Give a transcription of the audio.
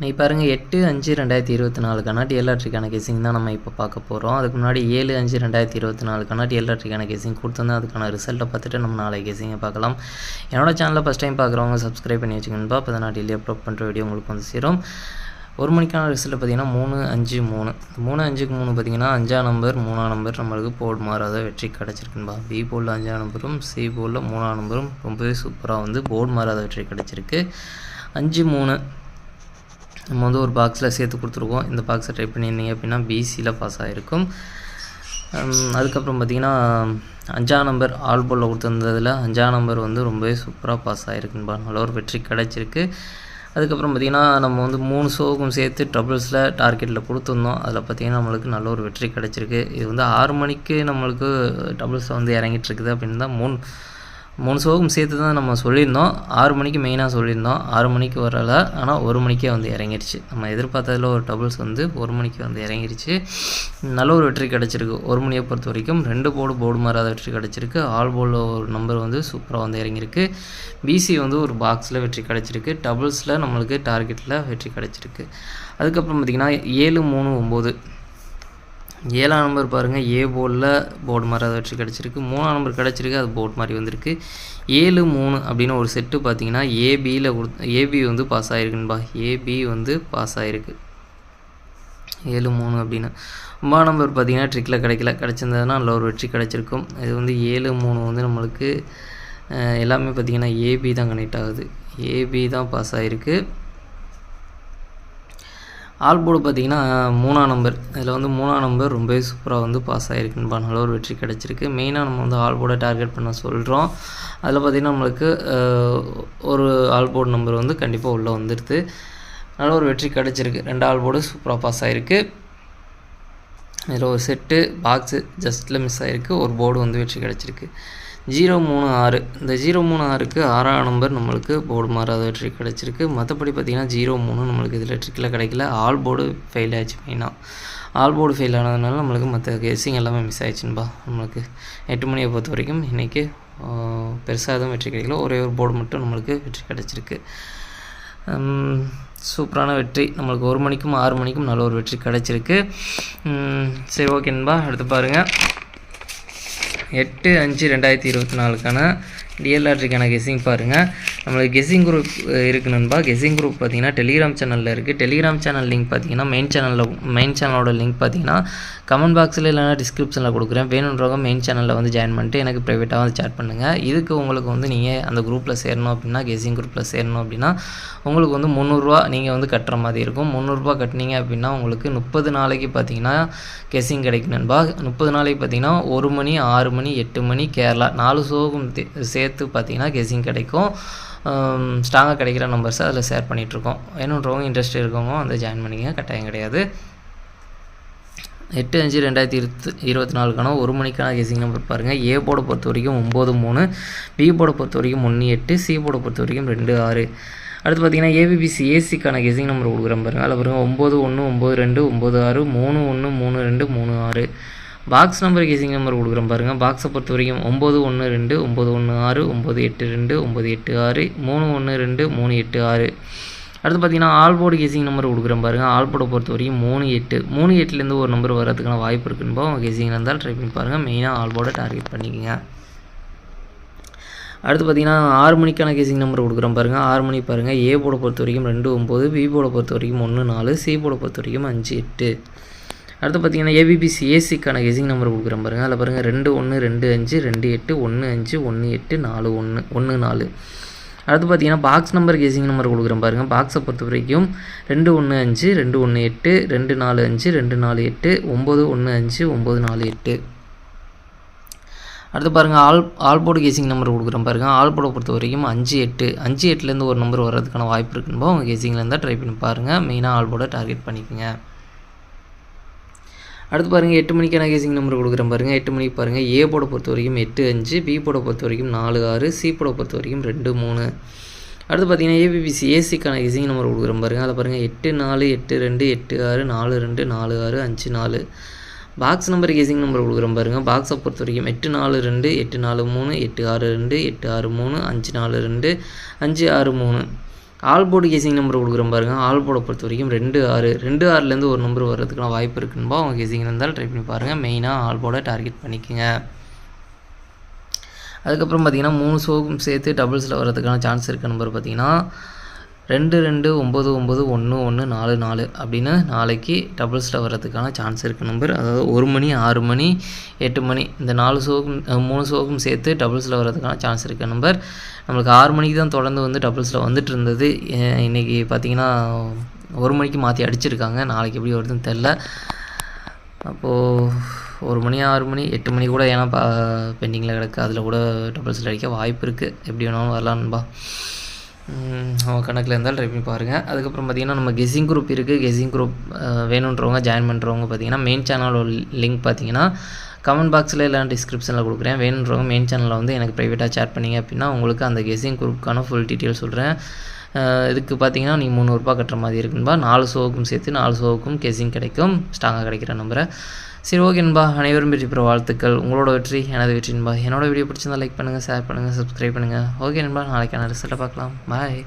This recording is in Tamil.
நீ பாருங்கள் எட்டு அஞ்சு ரெண்டாயிரத்தி இருபத்தி நாலுக்கான டிஎல்ஆர்ட்ரிக்கான கேசிங் தான் நம்ம இப்போ பார்க்க போகிறோம் அதுக்கு முன்னாடி ஏழு அஞ்சு ரெண்டாயிரத்தி இருபத்தி நாலுக்கான டிஎல்ஆர்ட்ரிக்கான கேசிங் கொடுத்துருந்தேன் அதுக்கான ரிசல்ட்டை பார்த்துட்டு நம்ம நாளை கேசிங்கை பார்க்கலாம். என்னோட சேனலில் ஃபஸ்ட் டைம் பார்க்குறவங்க சப்ஸ்கிரைப் பண்ணி வச்சுக்கணும்பா அப்போ தான் நான் டெய்லி அப்லோட் பண்ணுற வீடியோ உங்களுக்கு வந்து சேரும். ஒரு மணிக்கான ரிசல்ட் பார்த்தீங்கன்னா மூணு அஞ்சு மூணு. மூணு அஞ்சுக்கு மூணு பார்த்தீங்கன்னா அஞ்சாம் நம்பர் மூணாம் நம்பர் நம்மளுக்கு போர்டு மாறாத வெற்றி கிடச்சிருக்குன்பா பி போர்டில் அஞ்சாம் நம்பரும் சி போர்டில் மூணாம் நம்பரும் ரொம்பவே சூப்பராக வந்து போர்டு மாறாத வெற்றி கிடச்சிருக்கு. அஞ்சு மூணு. நம்ம வந்து ஒரு பாக்ஸில் சேர்த்து கொடுத்துருக்கோம். இந்த பாக்ஸை ட்ரை பண்ணியிருந்தீங்க அப்படின்னா பிசியில் பாஸ் ஆகிருக்கும் அதுக்கப்புறம் பார்த்தீங்கன்னா அஞ்சாம் நம்பர் ஆல் போலில் கொடுத்துருந்ததில் அஞ்சாம் நம்பர் வந்து ரொம்பவே சூப்பராக பாஸ் ஆகிருக்குன்பா நல்ல ஒரு வெற்றி கிடச்சிருக்கு. அதுக்கப்புறம் பார்த்திங்கன்னா நம்ம வந்து மூணு ஷோவுக்கும் சேர்த்து ட்ரபிள்ஸில் டார்கெட்டில் கொடுத்துருந்தோம். அதில் பார்த்திங்கன்னா நம்மளுக்கு நல்ல ஒரு வெற்றி கிடச்சிருக்கு. இது வந்து ஆறு மணிக்கு நம்மளுக்கு டபுள்ஸில் வந்து இறங்கிட்டு இருக்குது அப்படின்னு தான் மூணு மூணு ஷோவுக்கும் சேர்த்து தான் நம்ம சொல்லியிருந்தோம். ஆறு மணிக்கு மெயினாக சொல்லியிருந்தோம். ஆறு மணிக்கு வரல. ஆனால் ஒரு மணிக்கே வந்து இறங்கிருச்சு. நம்ம எதிர்பார்த்ததில் ஒரு டபுள்ஸ் வந்து ஒரு மணிக்கு வந்து இறங்கிருச்சு. நல்ல ஒரு வெற்றி கிடச்சிருக்கு. ஒரு மணியை பொறுத்த வரைக்கும் ரெண்டு போர்டு போர்டு மாறாத வெற்றி கிடச்சிருக்கு. ஆல் போர்டில் ஒரு நம்பர் வந்து சூப்பராக வந்து இறங்கியிருக்கு. பிசி வந்து ஒரு பாக்ஸில் வெற்றி கிடச்சிருக்கு. டபுள்ஸில் நம்மளுக்கு டார்கெட்டில் வெற்றி கிடச்சிருக்கு. அதுக்கப்புறம் பார்த்திங்கன்னா ஏழு மூணு ஒம்பது ஏழாம் நம்பர் பாருங்கள் ஏ போர்டில் போர்டு மாதிரி அதை வச்சு கிடச்சிருக்கு. மூணாம் நம்பர் கிடச்சிருக்கு அது போர்டு மாதிரி வந்திருக்கு. ஏழு மூணு அப்படின்னு ஒரு செட்டு பார்த்தீங்கன்னா ஏபியில் கொடுத்து ஏபி வந்து பாஸ் ஆகிருக்குன்பா ஏபி வந்து பாஸ் ஆகிருக்கு ஏழு மூணு அப்படின்னு. ஒன்பதாம் நம்பர் பார்த்தீங்கன்னா ட்ரிக்கில் கிடைக்கல. கிடச்சிருந்ததுன்னா நல்ல ஒரு வெற்றி கிடச்சிருக்கும். இது வந்து ஏழு மூணு வந்து நம்மளுக்கு எல்லாமே பார்த்தீங்கன்னா ஏபி தான் கனெக்ட் ஆகுது. ஏபி தான் பாஸ் ஆகிருக்கு ஆல் போர்டு பார்த்தீங்கன்னா மூணாம் நம்பர். இதில் வந்து மூணாம் நம்பர் ரொம்பவே சூப்பராக வந்து பாஸ் ஆகிருக்குன்னு நல்ல ஒரு வெற்றி கிடச்சிருக்கு. மெயினாக நம்ம வந்து ஆல் போர்டை டார்கெட் பண்ண சொல்கிறோம் அதில் பார்த்திங்கன்னா நம்மளுக்கு ஒரு ஆல் போர்டு நம்பர் வந்து கண்டிப்பாக உள்ளே வந்துடுது. நல்ல ஒரு வெற்றி கிடச்சிருக்கு. ரெண்டு ஆல் போர்டு சூப்பராக பாஸ் ஆகிருக்கு. இதில் ஒரு செட்டு பாக்ஸு ஜஸ்ட்டில் மிஸ் ஆகிருக்கு ஒரு போர்டு வந்து வெற்றி கிடச்சிருக்கு. ஜீரோ மூணு ஆறு. இந்த ஜீரோ மூணு ஆறுக்கு ஆறாம் நம்பர் நம்மளுக்கு போர்டு மாறாத வெற்றி கிடச்சிருக்கு. மற்றபடி பார்த்திங்கன்னா ஜீரோ மூணு நம்மளுக்கு இதில் ட்ரிக்கில் கிடைக்கல. ஆல் போர்டு ஃபெயில் ஆச்சு மெயினாக ஆல் போர்டு ஃபெயில் ஆனதுனால நம்மளுக்கு மற்ற கெஸிங் எல்லாமே மிஸ் ஆயிடுச்சுன்பா. நம்மளுக்கு எட்டு மணியை பொறுத்த வரைக்கும் இன்றைக்கி பெருசாக எதுவும் வெற்றி கிடைக்கல. ஒரே ஒரு போர்டு மட்டும் நம்மளுக்கு வெற்றி கிடச்சிருக்கு. சூப்பரான வெற்றி. நம்மளுக்கு ஒரு மணிக்கும் ஆறு மணிக்கும் நல்ல ஒரு வெற்றி கிடச்சிருக்கு. ஹம், சரி ஓகேன்பா அடுத்து பாருங்கள் எட்டு அஞ்சு ரெண்டாயிரத்தி இருபத்தி நாலுக்கான டிஎல்ஆர்டிக்கான கெஸ்ஸிங் பாருங்கள் நம்மளுக்கு கெஸ்ஸிங் குரூப் இருக்கு நண்பா. கெஸ்ஸிங் குரூப் பார்த்தீங்கன்னா டெலிகிராம் சேனலில் இருக்குது டெலிகிராம் சேனல் லிங்க் பார்த்தீங்கன்னா மெயின் சேனலில் மெயின் சேனலோட லிங்க் பார்த்தீங்கன்னா கமெண்ட் பாக்ஸில் இல்லைனா டிஸ்கிரிப்ஷனில் கொடுக்குறேன். வேணுன்றவங்க மெயின் சேனலில் வந்து ஜாயின் பண்ணிட்டு எனக்கு ப்ரைவேட்டாக வந்து சேட் பண்ணுங்கள் இதுக்கு உங்களுக்கு வந்து நீங்கள் அந்த குரூப்பில் சேரணும் அப்படின்னா கெஸ்ஸிங் குரூப்பில் சேரணும் அப்படின்னா உங்களுக்கு வந்து முந்நூறுரூவா நீங்கள் வந்து கட்டுற மாதிரி இருக்கும். முந்நூறுரூவா கட்டினீங்க அப்படின்னா உங்களுக்கு முப்பது நாளைக்கு பார்த்தீங்கன்னா கெஸ்ஸிங் கிடைக்கும் நண்பா. முப்பது நாளைக்கு பார்த்தீங்கன்னா ஒரு மணி ஆறு மணி எட்டு மணி கேரளா நாலு ஷோவும் சேர்த்து பார்த்தீங்கன்னா கெஸிங் கிடைக்கும். ஸ்ட்ராங்காக கிடைக்கிற நம்பர்ஸை அதில் ஷேர் பண்ணிகிட்ருக்கோம் வேணுன்றவங்க இன்ட்ரெஸ்ட் இருக்கவங்க வந்து ஜாயின் பண்ணிங்க கட்டாயம் கிடையாது. எட்டு அஞ்சு ரெண்டாயிரத்தி இருபத்து இருபத்தி நாலுக்கான ஒரு மணிக்கான கெஸிங் நம்பர் பாருங்கள் ஏ போர்டை பொறுத்த வரைக்கும் ஒம்பது மூணு. பி போர்டை பொறுத்த வரைக்கும் ஒன்று எட்டு. சி போர்டை பொறுத்த வரைக்கும் ரெண்டு ஆறு. அடுத்து பார்த்தீங்கன்னா ஏபிபிசி ஏசிக்கான கெஸிங் நம்பர் கொடுக்குறேன் பாருங்கள் அதில் பாருங்கள் ஒம்பது ஒன்று ஒம்பது ரெண்டு ஒம்பது ஆறு மூணு ஒன்று மூணு ரெண்டு மூணு ஆறு. பாக்ஸ் நம்பர் கேசிங் நம்பர் கொடுக்குறேன் பாருங்கள் பாக்ஸை பொறுத்த வரைக்கும் ஒம்பது ஒன்று ரெண்டு ஒம்பது ஒன்று ஆறு ஒம்பது எட்டு ரெண்டு ஒம்பது எட்டு ஆறு மூணு ஒன்று ரெண்டு மூணு எட்டு ஆறு. அடுத்து பார்த்தீங்கன்னா ஆல்போர்டு கேசிங் நம்பர் கொடுக்குறேன் பாருங்கள் ஆல்போர்டை பொறுத்த வரைக்கும் மூணு எட்டு. மூணு எட்டுலேருந்து ஒரு நம்பர் வரதுக்கான வாய்ப்பு இருக்குன்னு அவங்க கெசிங் இருந்தால் ட்ரை பண்ணி பாருங்கள் மெயினாக ஆல்போர்டை டார்கெட் பண்ணிக்கோங்க. அடுத்து பார்த்தீங்கன்னா ஆறு மணிக்கான கேசிங் நம்பர் கொடுக்குறோம் பாருங்கள் ஆறு மணி பாருங்கள் ஏ போர்டை பொறுத்த வரைக்கும் ரெண்டு ஒம்பது பி போர்டை பொறுத்த வரைக்கும் ஒன்று நாலு சி போர்டை பொறுத்த வரைக்கும் அஞ்சு எட்டு. அடுத்து பார்த்தீங்கன்னா ஏபிபிசி ஏசிக்கான கெசிங் நம்பர் கொடுக்குறேன் பாருங்கள் அதில் பாருங்கள் ரெண்டு ஒன்று ரெண்டு அஞ்சு ரெண்டு எட்டு ஒன்று அஞ்சு ஒன்று எட்டு நாலு ஒன்று ஒன்று நாலு. அடுத்து பார்த்தீங்கன்னா பாக்ஸ் நம்பர் கெசிங் நம்பர் கொடுக்குறேன் பாருங்கள் பாக்ஸை பொறுத்த வரைக்கும் ரெண்டு ஒன்று அஞ்சு ரெண்டு ஒன்று எட்டு ரெண்டு நாலு அஞ்சு ரெண்டு நாலு எட்டு ஒம்பது ஒன்று அஞ்சு ஒம்பது நாலு எட்டு. அடுத்து பாருங்கள் ஆல் ஆல் கேசிங் நம்பர் கொடுக்குறேன் பாருங்கள் ஆல் பொறுத்த வரைக்கும் அஞ்சு எட்டு அஞ்சு எட்டுலேருந்து ஒரு நம்பர் வர்றதுக்கான வாய்ப்பு இருக்குன்னு உங்கள் கேசிங்கில் இருந்தால் ட்ரை பண்ணி பாருங்கள் மெயினாக ஆல் டார்கெட் பண்ணிக்கோங்க. அடுத்து பாருங்கள் எட்டு மணிக்கான கேசிங் நம்பர் கொடுக்குறேன் பாருங்கள் எட்டு மணிக்கு பாருங்கள் ஏ போட பொறுத்த வரைக்கும் எட்டு அஞ்சு பி போட பொறுத்த வரைக்கும் நாலு ஆறு சி போட பொறுத்த வரைக்கும் ரெண்டு மூணு. அடுத்து பார்த்தீங்கன்னா ஏபிபிசி ஏசிக்கான கேசிங் நம்பர் கொடுக்குறேன் பாருங்க. அதை பாருங்கள் எட்டு நாலு எட்டு ரெண்டு எட்டு ஆறு நாலு ரெண்டு நாலு ஆறு அஞ்சு நாலு. பாக்ஸ் நம்பர் கேசிங் நம்பர் கொடுக்குறோம் பாருங்கள் பாக்ஸை பொறுத்த வரைக்கும் எட்டு நாலு ரெண்டு எட்டு நாலு மூணு எட்டு ஆறு ரெண்டு எட்டு ஆறு மூணு அஞ்சு நாலு ரெண்டு அஞ்சு ஆறு மூணு. ஆல்போர்டு கேசிங் நம்பர் கொடுக்குறோம் பாருங்கள் ஆல்போர்டை பொறுத்த வரைக்கும் ரெண்டு ஆறு ரெண்டு ஆறுலேருந்து ஒரு நம்பர் வர்றதுக்கான வாய்ப்பு இருக்குன்பா அவங்க கேசிங் இருந்தால் ட்ரை பண்ணி பாருங்கள் மெயினாக ஆல்போர்டை டார்கெட் பண்ணிக்கோங்க. அதுக்கப்புறம் பார்த்தீங்கன்னா மூணு ஷோக்கும் சேர்த்து டபுள்ஸில் வர்றதுக்கான சான்ஸ் இருக்க நம்பர் பார்த்தீங்கன்னா ரெண்டு ரெண்டு ஒம்பது ஒம்பது ஒன்று ஒன்று நாலு நாலு அப்படின்னு நாளைக்கு டபுள்ஸில் வர்றதுக்கான சான்ஸ் இருக்குது நம்பர் அதாவது ஒரு மணி ஆறு மணி எட்டு மணி இந்த நாலு ஷோக்கும் மூணு ஷோக்கும் சேர்த்து டபுள்ஸில் வர்றதுக்கான சான்ஸ் இருக்குது நம்பர் நம்மளுக்கு ஆறு மணிக்கு தான் தொடர்ந்து வந்து டபுள்ஸில் வந்துட்டு இருந்தது. இன்றைக்கி இன்னைக்கு பார்த்தீங்கன்னா ஒரு மணிக்கு மாற்றி அடிச்சிருக்காங்க. நாளைக்கு எப்படி வருதுன்னு தெரில அப்போது ஒரு மணி ஆறு மணி எட்டு மணி கூட ஏன்னா பா பெண்டிங்கில் கிடக்கு. அதில் கூட டபுள்ஸில் அடிக்க வாய்ப்பு இருக்குது எப்படி வேணாலும் வரலான்பா அவங்க கணக்கில் இருந்தால் ட்ரை பண்ணி பாருங்கள் அதுக்கப்புறம் பார்த்தீங்கன்னா நம்ம கெஸிங் குரூப் இருக்குது கெஸிங் குரூப் வேணுன்றவங்க ஜாயின் பண்ணுறவங்க பார்த்தீங்கன்னா மெயின் சேனலோட லிங்க் பார்த்தீங்கன்னா கமெண்ட் பாக்ஸில் இல்லை டிஸ்கிரிப்ஷனில் கொடுக்குறேன். வேணுன்றவங்க மெயின் சேனலில் வந்து எனக்கு ப்ரைவேட்டாக சேட் பண்ணீங்க அப்படின்னா உங்களுக்கு அந்த கெஸிங் குரூப்புக்கான ஃபுல் டீட்டெயில் சொல்கிறேன் இதுக்கு பார்த்தீங்கன்னா நீ முந்நூறுரூபா கட்டுற மாதிரி இருக்குன்பா. நாலு சோவுக்கும் சேர்த்து நாலு ஷோவுக்கும் கெஸிங் கிடைக்கும். ஸ்ட்ராங்காக கிடைக்கிற நம்பரை சரி ஓகேன்பா அனைவரும் வெற்றி பெற வாழ்த்துக்கள். உங்களோட வெற்றி எனது வெற்றின்பா என்னோட வீடியோ பிடிச்சிருந்தா லைக் பண்ணுங்கள் ஷேர் பண்ணுங்கள் சப்ஸ்கிரைப் பண்ணுங்கள் ஓகே நண்பா நாளைக்கான ரிசல்ட்டை பார்க்கலாம். பாய்